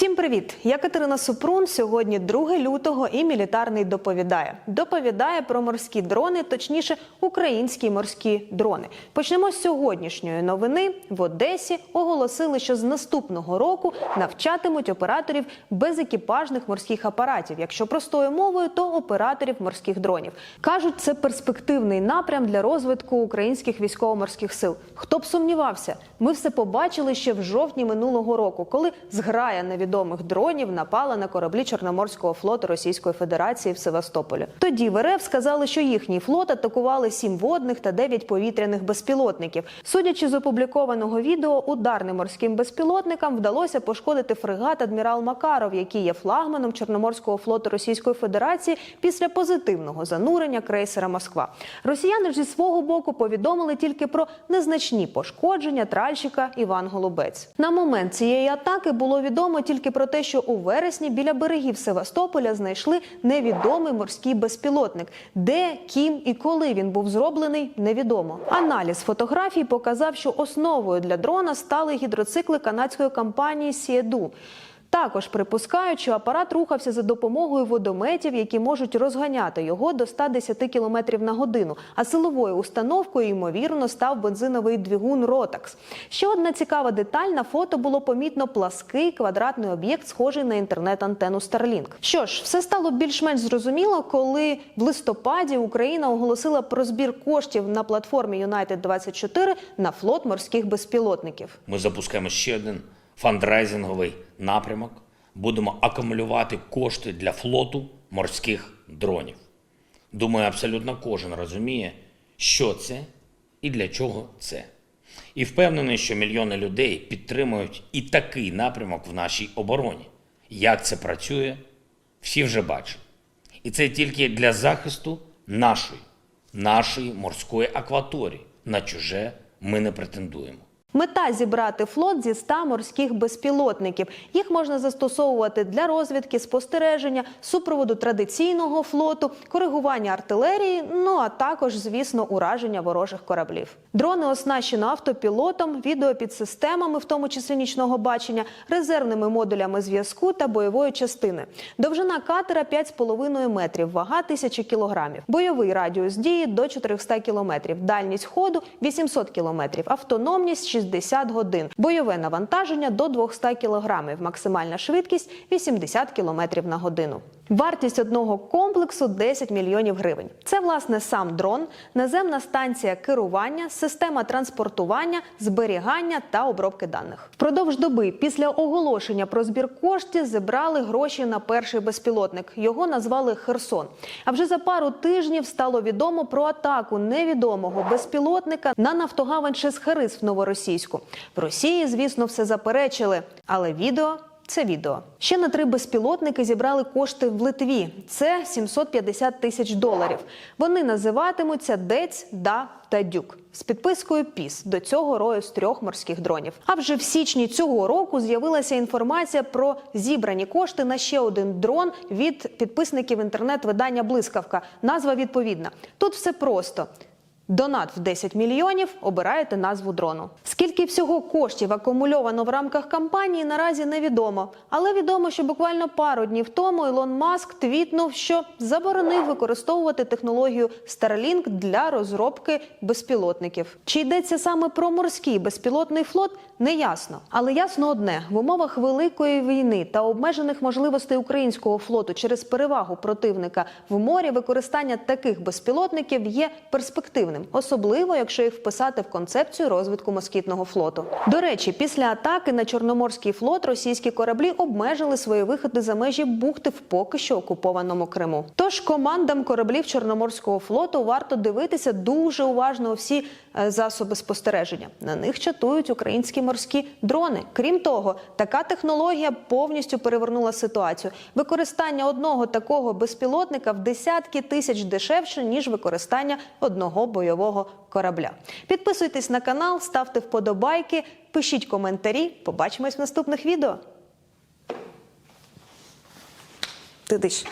Всім привіт! Я Катерина Супрун. Сьогодні 2 лютого і мілітарний доповідає. Доповідає про морські дрони, точніше, українські морські дрони. Почнемо з сьогоднішньої новини. В Одесі оголосили, що з наступного року навчатимуть операторів безекіпажних морських апаратів. Якщо простою мовою, то операторів морських дронів. кажуть, це перспективний напрям для розвитку українських військово-морських сил. Хто б сумнівався, ми все побачили ще в жовтні минулого року, коли зграя невідомих дронів напала на кораблі Чорноморського флоту Російської Федерації в Севастополі. Тоді в РФ сказали, що їхній флот атакували сім водних та дев'ять повітряних безпілотників. Судячи з опублікованого відео, ударним морським безпілотникам вдалося пошкодити фрегат адмірал Макаров, який є флагманом Чорноморського флоту Російської Федерації після позитивного занурення крейсера Москва. Росіяни ж зі свого боку повідомили тільки про незначні пошкодження тральщика Іван Голубець. На момент цієї атаки було відомо тільки про те, що у вересні біля берегів Севастополя знайшли невідомий морський безпілотник. Де, ким і коли він був зроблений, невідомо. Аналіз фотографій показав, що основою для дрона стали гідроцикли канадської компанії Сіеду. Також припускають, що апарат рухався за допомогою водометів, які можуть розганяти його до 110 км на годину. А силовою установкою, ймовірно, став бензиновий двигун Ротакс. Ще одна цікава деталь на фото було помітно плаский квадратний об'єкт, схожий на інтернет-антенну Starlink. Що ж, все стало більш-менш зрозуміло, коли в листопаді Україна оголосила про збір коштів на платформі United 24 на флот морських безпілотників. Ми запускаємо ще один фандрайзинговий напрямок. Будемо акумулювати кошти для флоту морських дронів. Думаю, абсолютно кожен розуміє, що це і для чого це. І впевнений, що мільйони людей підтримують і такий напрямок в нашій обороні. Як це працює, всі вже бачать. І це тільки для захисту нашої, нашої морської акваторії. На чуже ми не претендуємо. Мета зібрати флот зі 100 морських безпілотників. Їх можна застосовувати для розвідки, спостереження, супроводу традиційного флоту, коригування артилерії, ну а також, звісно, ураження ворожих кораблів. Дрони оснащено автопілотом, відеопідсистемами, в тому числі нічного бачення, резервними модулями зв'язку та бойової частини. Довжина катера 5,5 метрів, вага 1000 кілограмів. Бойовий радіус дії до 400 кілометрів, дальність ходу 800 кілометрів, автономність 60 годин, бойове навантаження до 200 кілограмів, максимальна швидкість 80 кілометрів на годину. Вартість одного комплексу 10 мільйонів гривень. Це власне сам дрон, наземна станція керування, система транспортування, зберігання та обробки даних. Впродовж доби після оголошення про збір коштів зібрали гроші на перший безпілотник. Його назвали Херсон. А вже за пару тижнів стало відомо про атаку невідомого безпілотника на нафтогавань Шесхерис в Новоросійську. В Росії, звісно, все заперечили, але відео. Це відео. Ще на три безпілотники зібрали кошти в Литві. Це 750 тисяч доларів. Вони називатимуться Дець, Да та Дюк з підпискою ПІС до цього рою з трьох морських дронів. А вже в січні цього року з'явилася інформація про зібрані кошти на ще один дрон від підписників інтернет-видання Блискавка. Назва відповідна. Тут все просто. Донат в 10 мільйонів обираєте назву дрону. Скільки всього коштів акумульовано в рамках кампанії, наразі невідомо. Але відомо, що буквально пару днів тому Ілон Маск твітнув, що заборонив використовувати технологію Starlink для розробки безпілотників. Чи йдеться саме про морський безпілотний флот, не ясно. Але ясно одне: в умовах великої війни та обмежених можливостей українського флоту через перевагу противника в морі використання таких безпілотників є перспективним особливо якщо їх вписати в концепцію розвитку москітного флоту. До речі, після атаки на Чорноморський флот російські кораблі обмежили свої виходи за межі бухти в поки що окупованому Криму. Тож командам кораблів Чорноморського флоту варто дивитися дуже уважно всі е, засоби спостереження. На них чатують українські морські дрони. Крім того, така технологія повністю перевернула ситуацію. Використання одного такого безпілотника в десятки тисяч дешевше ніж використання одного бойового корабля. Підписуйтесь на канал, ставте вподобайки, пишіть коментарі. Побачимось в наступних відео. Ти диш.